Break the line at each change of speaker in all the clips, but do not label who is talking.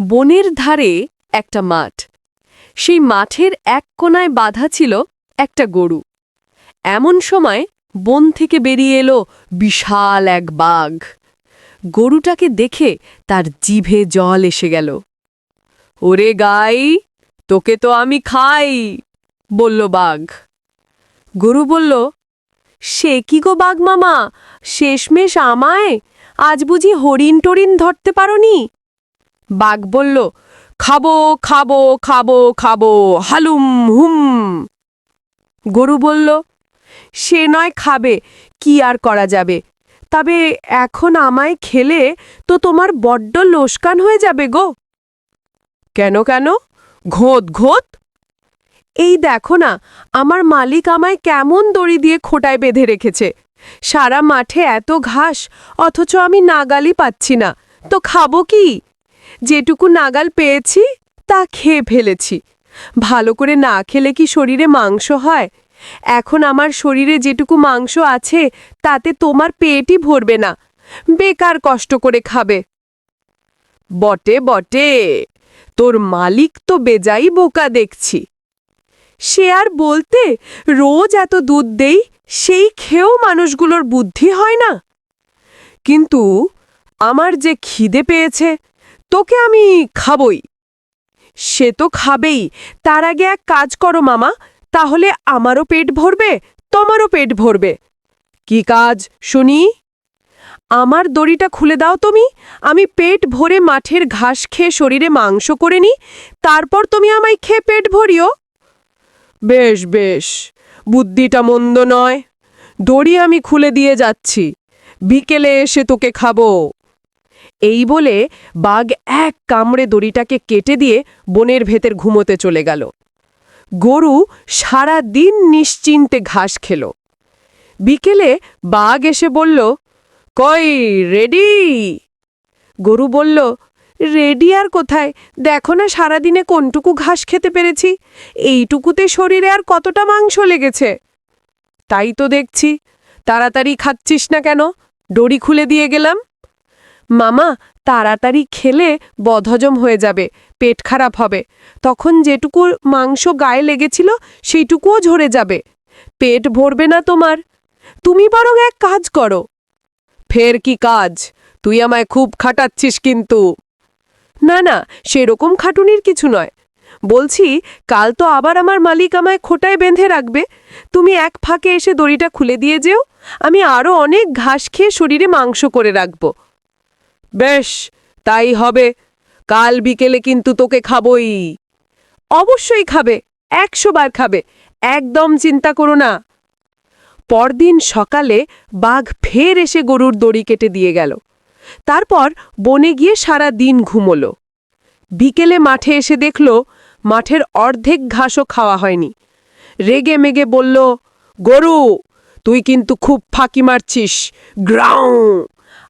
বনের ধারে একটা মাঠ। সেই মাঠের এক কোনায় বাঁধা ছিল একটা গরু। এমন সময় বন থেকে বেরিয়ে এলো বিশাল এক বাঘ। গরুটাকে দেখে তার জিভে জল এসে গেল। ওরে গাই, তোকে তো আমি খাই বলল বাঘ। গরু বলল, সে কি গো বাঘ মামা? শেষমেশ আমায়? আজ বুঝি হরিণ টরিন ধরতে পারোনি? বাঘ বলল, খাব খাব খাব খাব, হালুম হুম। গরু বলল, সে নয় খাবে, কি আর করা যাবে? তবে এখন আমায় খেলে তো তোমার বড্ড লোসকান হয়ে যাবে গো। কেন কেন? ঘোত ঘোত? এই দেখো না, আমার মালিক আমায় কেমন দড়ি দিয়ে খোটায় বেঁধে রেখেছে। সারা মাঠে এত ঘাস, অথচ আমি নাগালই পাচ্ছি না। তো খাব কি? যেটুকু নাগাল পেয়েছি, তা খেয়ে ফেলেছি। ভালো করে না খেলে কি শরীরে মাংস হয়? এখন আমার শরীরে যেটুকু মাংস আছে, তাতে তোমার পেটই ভরবে না। বেকার কষ্ট করে খাবে। বটে বটে, তোর মালিক তো বেজাই বোকা দেখছি। সে আর বলতে রোজ এত দুধ দেই, সেই খেয়েও মানুষগুলোর বুদ্ধি হয় না। কিন্তু আমার যে খিদে পেয়েছে তোকে আমি খাবই। সে তো খাবেই। তার আগে এক কাজ করো মামা, তাহলে আমারও পেট ভরবে, তোমারও পেট ভরবে। কি কাজ, শুনি? আমার দড়িটা খুলে দাও তুমি। আমি পেট ভরে মাঠের ঘাস খেয়ে শরীরে মাংস করে নি তারপর তুমি আমায় খেয়ে পেট ভরিও। বেশ বেশ, বুদ্ধিটা মন্দ নয়। দড়ি আমি খুলে দিয়ে যাচ্ছি। বিকেলে এসে তোকে খাব। এই বলে বাঘ এক কামড়ে দড়িটাকে কেটে দিয়ে বনের ভেতর ঘুমোতে চলে গেল। গরু সারা দিন নিশ্চিন্তে ঘাস খেল। বিকেলে বাঘ এসে বলল, কই, রেডি? গরু বলল, রেডি আর কোথায়? দেখো না সারাদিনে কোনটুকু ঘাস খেতে পেরেছি। এইটুকুতে শরীরে আর কতটা মাংস লেগেছে? তাই তো দেখছি। তাড়াতাড়ি খাচ্ছিস না কেন? দড়ি খুলে দিয়ে গেলাম। মামা, তাড়াতাড়ি খেলে বদহজম হয়ে যাবে, পেট খারাপ হবে। তখন যেটুকু মাংস গায়ে লেগেছিল, সেইটুকুও ঝরে যাবে। পেট ভরবে না তোমার। তুমি বরং এক কাজ করো। ফের কি কাজ? তুই আমায় খুব খাটাচ্ছিস কিন্তু। না না, সেরকম খাটুনির কিছু নয়। বলছি, কাল তো আবার আমার মালিক আমায় খোটায় বেঁধে রাখবে। তুমি এক ফাঁকে এসে দড়িটা খুলে দিয়ে যেও। আমি আরও অনেক ঘাস খেয়ে শরীরে মাংস করে রাখব। বেশ, তাই হবে। কাল বিকেলে কিন্তু তোকে খাবই। অবশ্যই খাবে, একশো বার খাবে, একদম চিন্তা করো না। পরদিন সকালে বাঘ ফের এসে গরুর দড়ি কেটে দিয়ে গেল। তারপর বনে গিয়ে সারা দিন ঘুমোল। বিকেলে মাঠে এসে দেখল, মাঠের অর্ধেক ঘাসও খাওয়া হয়নি। রেগে মেগে বলল, গরু, তুই কিন্তু খুব ফাঁকি মারছিস। গ্রাউ!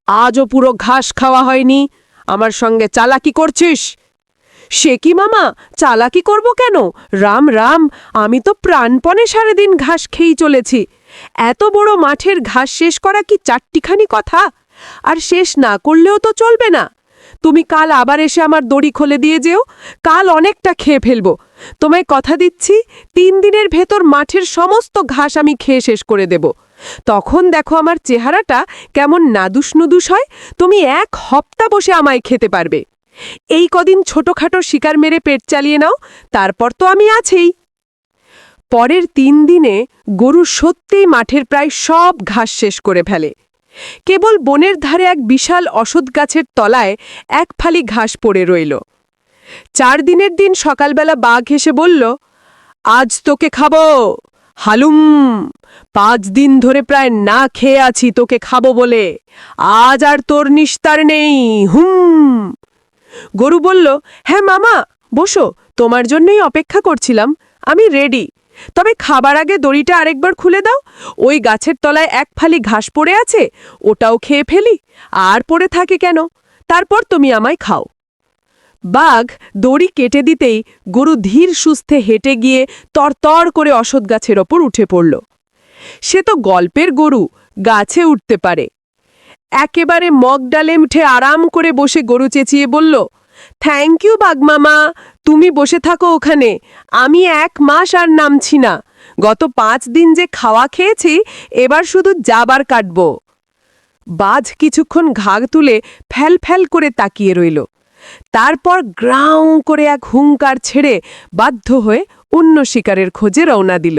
আজও পুরো ঘাস খাওয়া হয়নি। আমার সঙ্গে চালাকি করছিস? সে কি মামা? চালাকি করব কেন? রাম রাম, আমি তো প্রাণপণে সারাদিন ঘাস খেয়েই চলেছি। এত বড় মাঠের ঘাস শেষ করা কি চারটিখানি কথা? আর শেষ না করলেও তো চলবে না। তুমি কাল আবার এসে আমার দড়ি খুলে দিয়ে যেও, কাল অনেকটা খেয়ে ফেলব। তোমায় কথা দিচ্ছি, তিন দিনের ভেতর মাঠের সমস্ত ঘাস আমি খেয়ে শেষ করে দেব। তখন দেখো আমার চেহারাটা কেমন নাদুস নুদুস হয়, তুমি এক হপ্তা বসে আমায় খেতে পারবে। এই কদিন ছোটখাটো শিকার মেরে পেট চালিয়ে নাও, তারপর তো আমি আছেই। পরের তিন দিনে গরু সত্যিই মাঠের প্রায় সব ঘাস শেষ করে ফেলে। কেবল বনের ধারে এক বিশাল অসৎ গাছের তলায় এক ফালি ঘাস পড়ে রইল। চার দিনের দিন সকালবেলা বাঘ হেসে বলল, আজ তোকে খাব। হালুম, পাঁচ দিন ধরে প্রায় না খেয়ে আছি তোকে খাব বলে। আজ আর তোর নিস্তার নেই, হুম। গরু বলল হ্যাঁ মামা, বসো, তোমার জন্যই অপেক্ষা করছিলাম, আমি রেডি। তবে খাবার আগে দড়িটা আরেকবার খুলে দাও, ওই গাছের তলায় এক ফালি ঘাস পড়ে আছে, ওটাও খেয়ে ফেলি, আর পড়ে থাকে কেন? তারপর তুমি আমায় খাও। বাঘ দড়ি কেটে দিতেই গরু ধীর সুস্থে হেঁটে গিয়ে তরতর করে অসৎ গাছের ওপর উঠে পড়ল। সে তো গল্পের গরু, গাছে উঠতে পারে। একেবারে মগ ডালে উঠে আরাম করে বসে গরু চেঁচিয়ে বলল থ্যাংক ইউ বাঘমামা তুমি বসে থাকো ওখানে। আমি এক মাস আর নামছি না। গত পাঁচ দিন যে খাওয়া খেয়েছি, এবার শুধু যাবার কাটব। বাজ কিছুক্ষণ ঘাগ তুলে ফ্যাল ফ্যাল করে তাকিয়ে রইল। তারপর গ্রাউ করে এক হুঙ্কার ছেড়ে বাধ্য হয়ে অন্য শিকারের খোঁজে রওনা দিল।